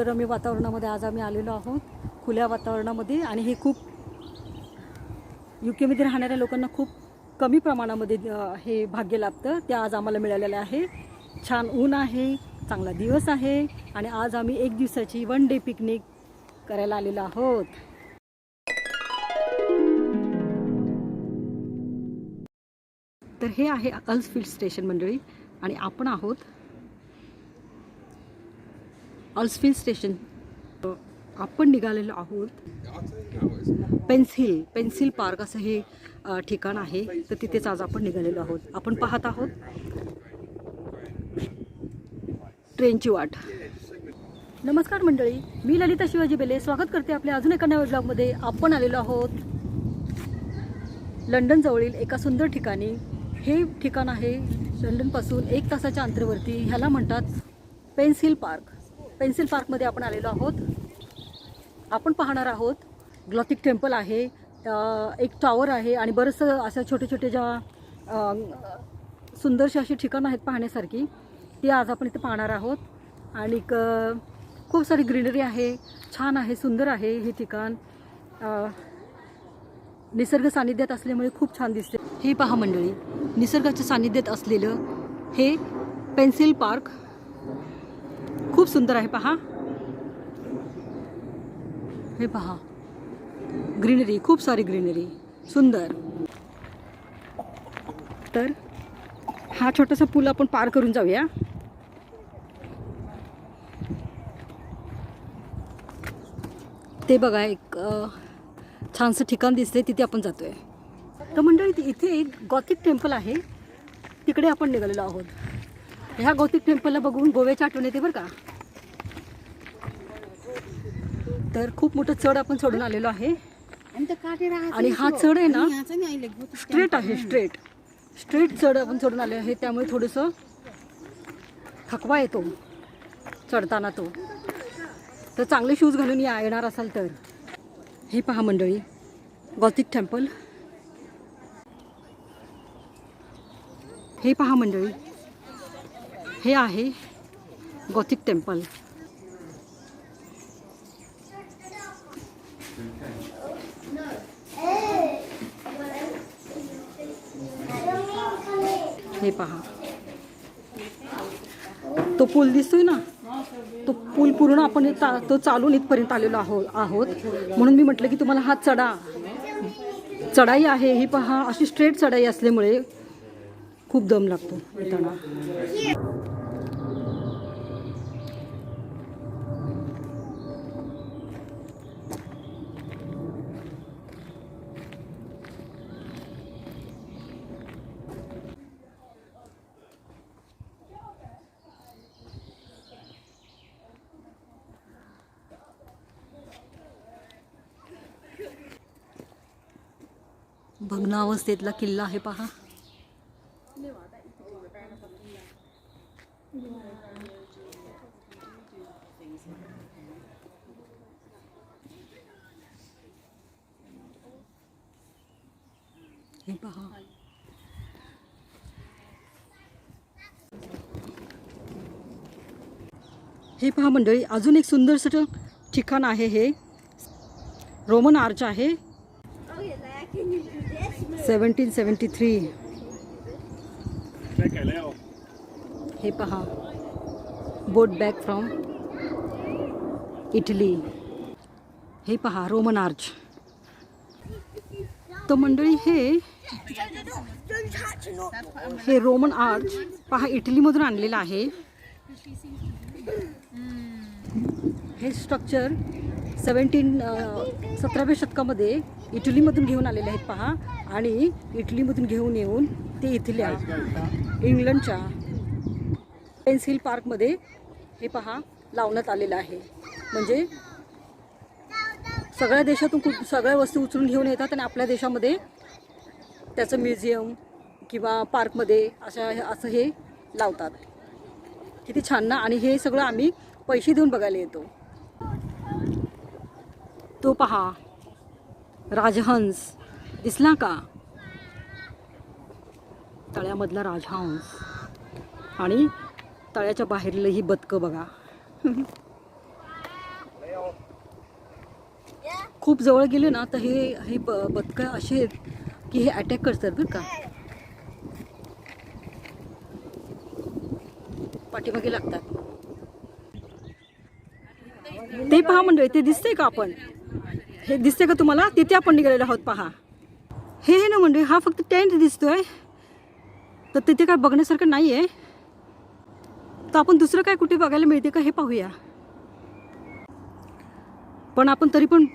निसर्गरम्य वातावरणामध्ये आज आम्ही आलेलो आहोत खुल्या वातावरणामध्ये आणि हे खूप यू केमध्ये राहणाऱ्या लोकांना खूप कमी प्रमाणामध्ये हे भाग्य लाभतं. ते आज आम्हाला मिळालेलं आहे. छान ऊन आहे चांगला दिवस आहे आणि आज आम्ही एक दिवसाची वन डे पिकनिक करायला आलेलो आहोत. तर हे आहे अल्सफील्ड स्टेशन मंडळी आणि आपण आहोत ऑल्सफिल स्टेशन. आपण निघालेलो आहोत पेन्सिल पेन्सिल पार्क असं हे ठिकाण आहे. तर तिथेच आज आपण निघालेलो आहोत. आपण पाहत आहोत ट्रेनची वाट. नमस्कार मंडळी मी ललिता शिवाजी बेले. स्वागत करते आपल्या अजून एका नव्या ब्लॉगमध्ये आपण आलेलो आहोत लंडनजवळील एका सुंदर ठिकाणी. हे ठिकाण आहे लंडनपासून एक तासाच्या अंतरावरती. ह्याला म्हणतात पेन्सिल पार्क. पेन्सिल पार्कमध्ये आपण आलेलो आहोत. आपण पाहणार आहोत. ग्लॉथिक टेम्पल आहे. एक टॉवर आहे आणि बरंचसं अशा छोटे छोटे ज्या सुंदरशी अशी ठिकाणं आहेत पाहण्यासारखी ती आज आपण इथे पाहणार आहोत. आणि क- खूप सारी ग्रीनरी आहे. छान आहे सुंदर आहे हे ठिकाण. निसर्ग सानिध्यात असल्यामुळे खूप छान दिसते. हे पहा मंडळी निसर्गाच्या सानिध्यात असलेलं हे पेन्सिल पार्क खूप सुंदर आहे पहा. हे पहा. ग्रीनरी खूप सारी ग्रीनरी सुंदर. तर हा छोटासा पूल आपण पार करून जाऊया. ते बघा एक छानसं ठिकाण दिसतंय तिथे आपण जातोय. तर मंडळी इथे एक गॉथिक टेम्पल आहे. तिकडे आपण निघालेलो आहोत. ह्या गौतिक टेम्पलला बघून गोव्याची आठवण येते बरं का. तर खूप मोठं चढ आपण चढून आलेलो आहे. आणि हा चढ आहे ना स्ट्रेट आहे स्ट्रेट. स्ट्रेट चढ आपण चढून आले आहे. त्यामुळे थोडंसं थकवा येतो चढताना तो. तर चांगले शूज घालून या येणार असाल तर. हे पहा मंडळी गॉथिक टेम्पल हे पहा मंडळी हे आहे गॉथिक टेम्पल हे पहा. तो पूल दिसतोय ना? तो पूल पूर्ण आपण तो चालून इथपर्यंत आलेलो आहो आहोत. म्हणून मी म्हटलं की तुम्हाला हा चढा चढाई आहे ही पहा अशी स्ट्रेट चढाई असल्यामुळे खूप दम लागतो येताना अवस्थेतला किल्ला आहे पहा. हे पहा. हे पहा मंडळी अजून एक सुंदरसं ठिकाण आहे हे. रोमन आर्च आहे. Seventeen seventy three. हे? पहा. बोट बॅक फ्रॉम इटली हे पहा रोमन आर्च तर मंडळी हे हे रोमन आर्च पहा इटलीमधून आणलेलं आहे. हे स्ट्रक्चर सेवन्टीन सतराव्या शतकामध्ये इटलीमधून घेऊन आलेले आहेत पहा. आणि इटलीमधून घेऊन येऊन ते इथल्या इंग्लंडच्या पेन्सिल पार्कमध्ये हे पहा लावण्यात आलेलं आहे. म्हणजे सगळ्या देशातून खूप सगळ्या वस्तू उचलून घेऊन येतात आणि आपल्या देशामध्ये त्याचं म्युझियम किंवा पार्कमध्ये अशा असं हे लावतात. किती छान ना? आणि हे सगळं आम्ही पैसे देऊन बघायला येतो. तो पहा राजहंस. दिसला का? तळ्यामधला राजहंस. आणि तळ्याच्या बाहेरलं ही बदकं बघा. खूप जवळ गेले ना तर हे हे ब बदकं असे आहेत की हे अटॅक करतात बरं का. पाठीमागे लागतात. ते पहा मंडळी ते दिसतंय का आपण? हे दिसते का तुम्हाला? तिथे आपण निघालेलो आहोत पहा. हे हे ना मंडळी हा फक्त टेंट दिसतोय. तर तिथे काय बघण्यासारखं नाही आहे तर आपण दुसरं काय कुठे बघायला मिळते का हे पाहूया. पण आपण तरी पण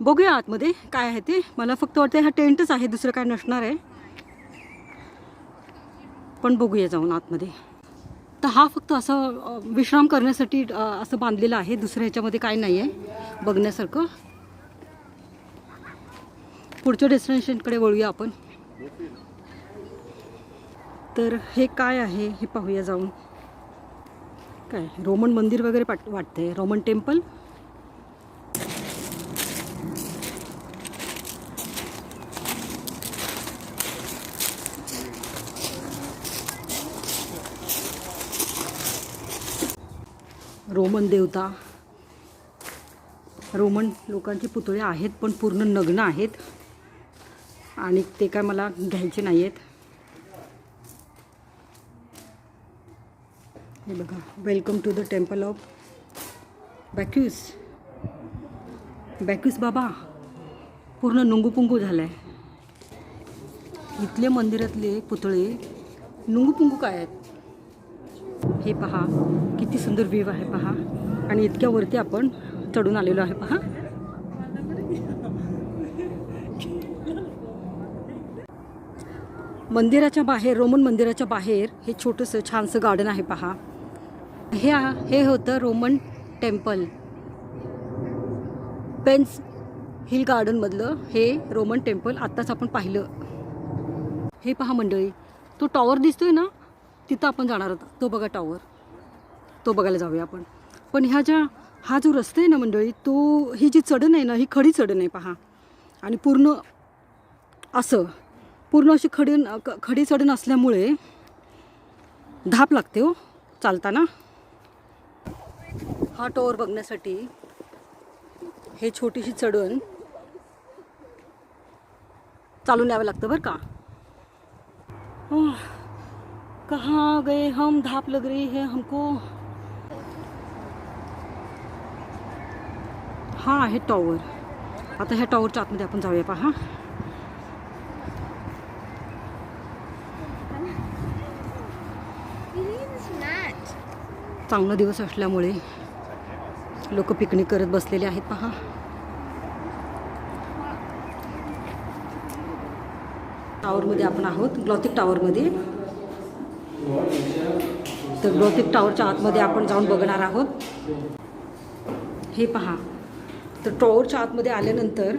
बघूया आतमध्ये काय आहे ते. मला फक्त वाटतं हा टेंटच आहे दुसरं काय नसणार आहे. पण बघूया जाऊन आतमध्ये. तर हा फक्त असं विश्राम करण्यासाठी असं बांधलेलं आहे. दुसऱ्या ह्याच्यामध्ये काय नाही आहे बघण्यासारखं. पुढच्या डेस्टिनेशनकडे वळूया आपण. तर हे काय आहे हे पाहूया जाऊन. काय रोमन मंदिर वगैरे पाट वाटतंय. Roman temple. रोमन देवता. रोमन लोकांचे पुतळे आहेत पण पूर्ण नग्न आहेत. आणि ते काय मला घ्यायचे नाही आहेत हे बघा welcome to the temple of Bacchus Bacchus बाबा पूर्ण नुंगूपुंगू झाला आहे इथले मंदिरातले पुतळे नुंगूपुंगू काय आहेत? हे पहा किती सुंदर व्ह्यू आहे पहा. आणि इतक्या वरती आपण चढून आलेलो आहे पहा. मंदिराच्या बाहेर रोमन मंदिराच्या बाहेर हे छोटंसं छानसं गार्डन आहे पहा. हे हे होतं रोमन टेम्पल. पेन्स हिल गार्डनमधलं हे रोमन टेम्पल आत्ताच आपण पाहिलं. हे पहा मंडळी तो टॉवर दिसतोय ना? तिथं आपण जाणार आहोत. तो बघा टॉवर तो बघायला जाऊया आपण. पण ह्या ज्या हा जो रस्ता आहे ना मंडळी तो ही जी चढण आहे ना ही खडी चढण आहे पहा. आणि पूर्ण असं. पूर्ण अशी खडी क- खडी चढण असल्यामुळे धाप लागते हो चालताना. हा टॉवर बघण्यासाठी हे छोटीशी चढण चालून यावं लागतं बरं का? आह, कहाँ गए हम धाप लग रही है हमको. हा आहे टॉवर आता ह्या टॉवरच्या आतमध्ये आपण जाऊया पहा. चांगला दिवस असल्यामुळे लोक पिकनिक करत बसलेले आहेत पहा. टावरमध्ये आपण आहोत ग्लॉथिक टावरमध्ये तर ग्लॉथिक टावरच्या आतमध्ये आपण जाऊन बघणार आहोत. हे पहा. तर टॉवरच्या आतमध्ये आल्यानंतर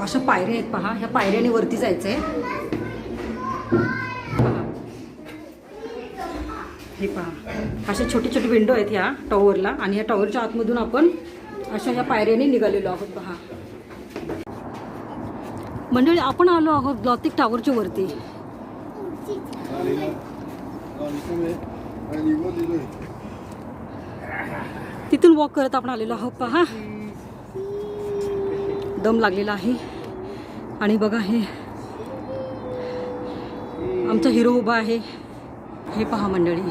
अशा पायऱ्या आहेत पहा. ह्या पायऱ्याने वरती जायचं आहे हे पहा. अशा छोटी छोटी विंडो आहेत ह्या टॉवरला आणि ह्या टॉवरच्या आतमधून आपण अशा ह्या पायऱ्याने निघालेलो आहोत पहा. मंडळी आपण आलो आहोत ग्लॉथिक टॉवरच्या वरती. तिथून वॉक करत आपण आलेलो आहोत पहा. दम लागलेला आहे. आणि बघा हे. आमचा हिरो उभा आहे. हे पहा मंडळी.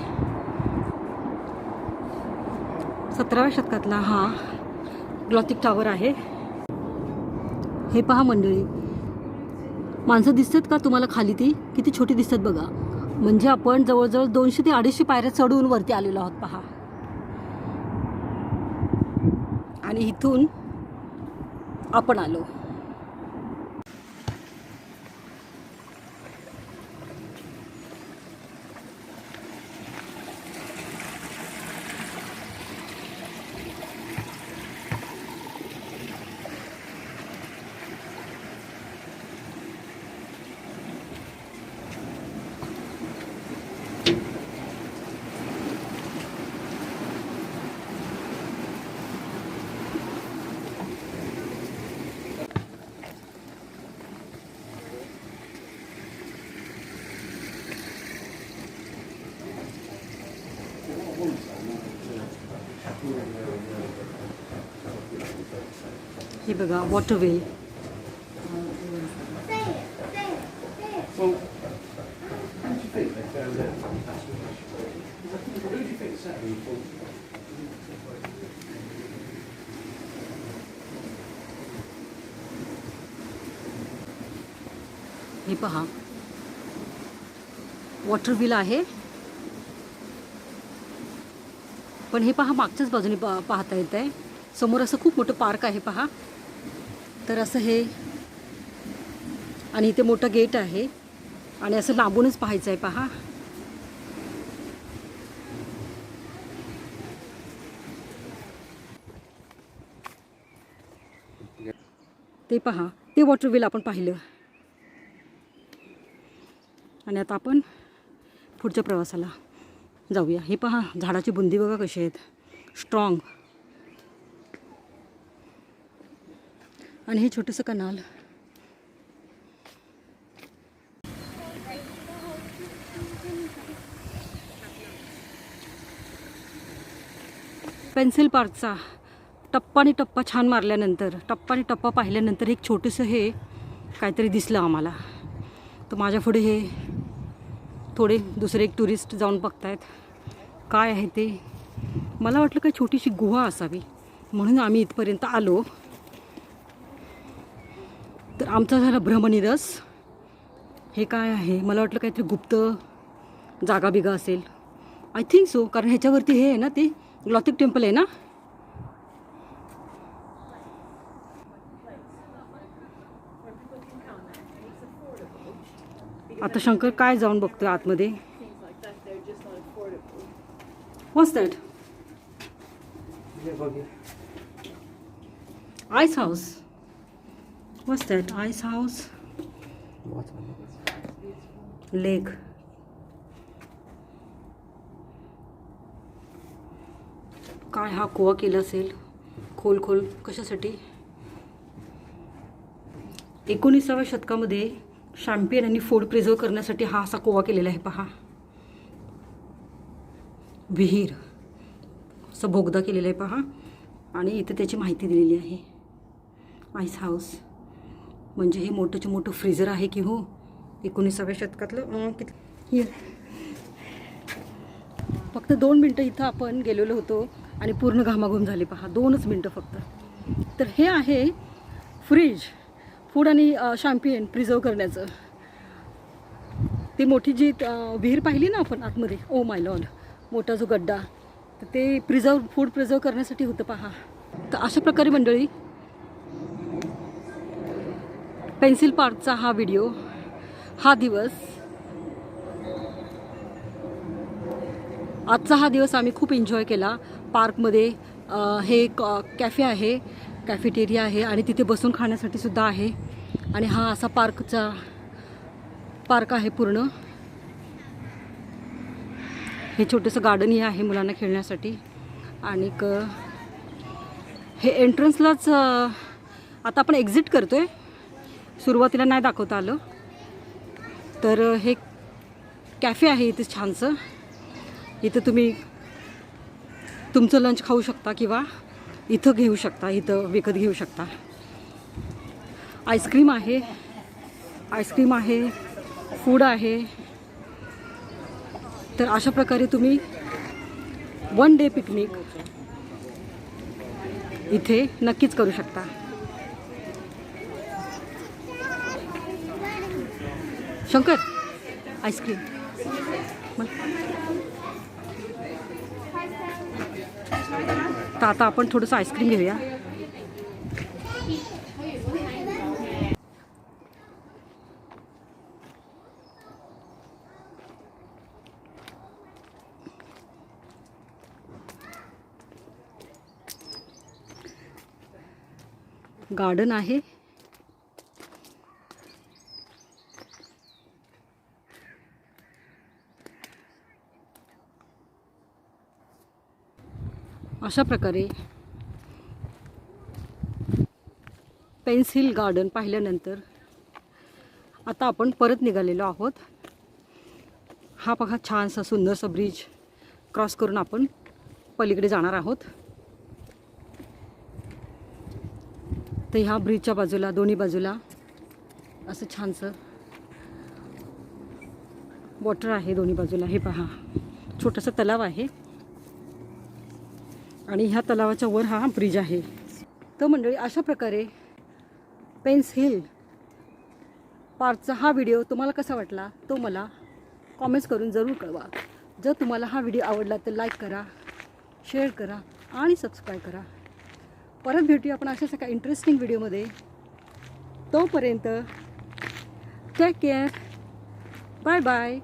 सतराव्या शतकातला हा ग्लॉथिक टावर आहे. हे पहा मंडळी. माणसं दिसतात का तुम्हाला खाली ती? किती छोटी दिसतात बघा. म्हणजे आपण जवळजवळ दोनशे ते अडीचशे पायऱ्या चढून वरती आलेलो आहोत पहा. आणि इथून आपण आलो. बघा वॉटर वेल हे पहा. वॉटर व्हील आहे. पण हे पहा मागच्याच बाजूने पाहता येत आहे समोर असं खूप मोठं पार्क आहे पहा. तर असं हे आणि इथे मोठं गेट आहे. आणि असं लांबूनच पाहायचं आहे पहा. ते पहा ते वॉटर व्हील आपण पाहिलं. आणि आता आपण पुढच्या प्रवासाला जाऊया. हे पहा झाडाची बुंदी बघा कशी आहेत. स्ट्रॉंग आणि हे छोटंसं कनाल. पेन्सिल पार्कचा टप्पाने टप्पा छान मारल्यानंतर टप्पाने टप्पा पाहिल्यानंतर एक छोटंसं हे काहीतरी दिसलं आम्हाला. तर माझ्या पुढे हे थोडे दुसरे एक टुरिस्ट जाऊन बघतायत. काय आहे ते? मला वाटलं काय छोटीशी गुहा असावी. म्हणून आम्ही इथपर्यंत आलो. आमचा झाला भ्रमनिरस हे काय आहे? मला वाटलं काहीतरी गुप्त जागा बिगा असेल. आय थिंक सो कारण ह्याच्यावरती हे आहे ना ते ग्लॉथिक टेम्पल आहे ना? आता शंकर काय जाऊन बघतोय आतमध्ये? Was that. Ice house What's that? Ice house What? Lake काय हा कुवा केला असेल? खोल खोल. कशासाठी? एकोणीसाव्या शतकामध्ये शॅम्पियन आणि फूड प्रिझर्व करण्यासाठी हा असा कोवा केलेला आहे पहा. विहीर. असं बोगदा केलेला आहे पहा. आणि इथे त्याची माहिती दिलेली आहे. आईस हाऊस म्हणजे हे मोठंच्या मोठं फ्रीजर आहे की हो? एकोणीसाव्या शतकातलं किती? हे. फक्त दोन मिनटं इथं आपण गेलेलो होतो आणि पूर्ण घामाघूम झाले. पहा दोनच मिनटं फक्त. तर हे आहे फ्रीज फूड आणि शॅम्पियन प्रिझर्व करण्याचं. ती मोठी जी विहीर पाहिली ना आपण आतमध्ये? ओ माय लॉड मोठा जो गड्डा. तर ते प्रिझर्व फूड प्रिझर्व करण्यासाठी होतं पहा. तर अशा प्रकारे मंडळी पेन्सिल पार्कचा हा व्हिडिओ हा दिवस. आजचा हा दिवस आम्ही खूप एन्जॉय केला. पार्कमध्ये हे कॅफे आहे कॅफेटेरिया आहे आणि तिथे बसून खाण्यासाठी सुद्धा आहे. आणि हा असा पार्कचा पार्क आहे पूर्ण. हे छोटंसं गार्डनही आहे मुलांना खेळण्यासाठी. आणि हे एंट्रन्सलाच आता आपण एक्झिट करतो आहे सुरुवातीला नाही दाखवता आलं. तर हे कॅफे आहे इथे छानसं. इथं तुम्ही तुमचं लंच खाऊ शकता किंवा इथं घेऊ शकता इथं विकत घेऊ शकता. आईस्क्रीम आहे. आईस्क्रीम आहे. फूड आहे. तर अशा प्रकारे तुम्ही वन डे पिकनिक इथे नक्कीच करू शकता. Shankar ice cream. तर आता आपण थोडंसं आईस्क्रीम घेऊया. गार्डन आहे. अशा प्रकारे पेन्सिल गार्डन पाहिल्यानंतर आता आपण परत निघालेलो आहोत. हा बघा छानसा सुंदरसा ब्रिज क्रॉस करून आपण पलीकडे जाणार आहोत. तर ह्या ब्रिजच्या बाजूला दोन्ही बाजूला असं छानसं वॉटर आहे दोन्ही बाजूला. हे पहा छोटंसं तलाव आहे. आणि ह्या तलावाच्या वर हा ब्रिज आहे. तर मंडळी अशा प्रकारे पेन्स हिल पार्कचा हा व्हिडिओ तुम्हाला कसा वाटला तो मला कॉमेंट्स करून जरूर कळवा. जर तुम्हाला हा व्हिडिओ आवडला तर लाईक करा शेअर करा आणि सबस्क्राईब करा. परत भेटूया आपण अशाच एका इंटरेस्टिंग व्हिडिओमध्ये तोपर्यंत टेक केअर बाय बाय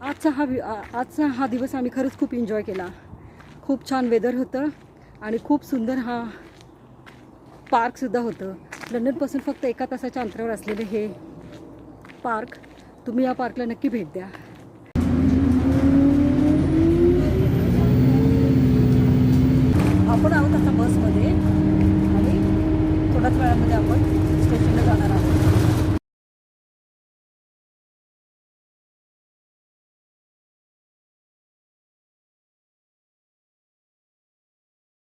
आजचा हा आजचा हा दिवस आम्ही खरंच खूप एन्जॉय केला. खूप छान वेदर होतं आणि खूप सुंदर हा पार्कसुद्धा होतं. लंडनपासून फक्त एका तासाच्या अंतरावर असलेले हे पार्क तुम्ही या पार्कला नक्की भेट द्या. आपण आहोत आता बसमध्ये आणि थोड्याच वेळामध्ये आपण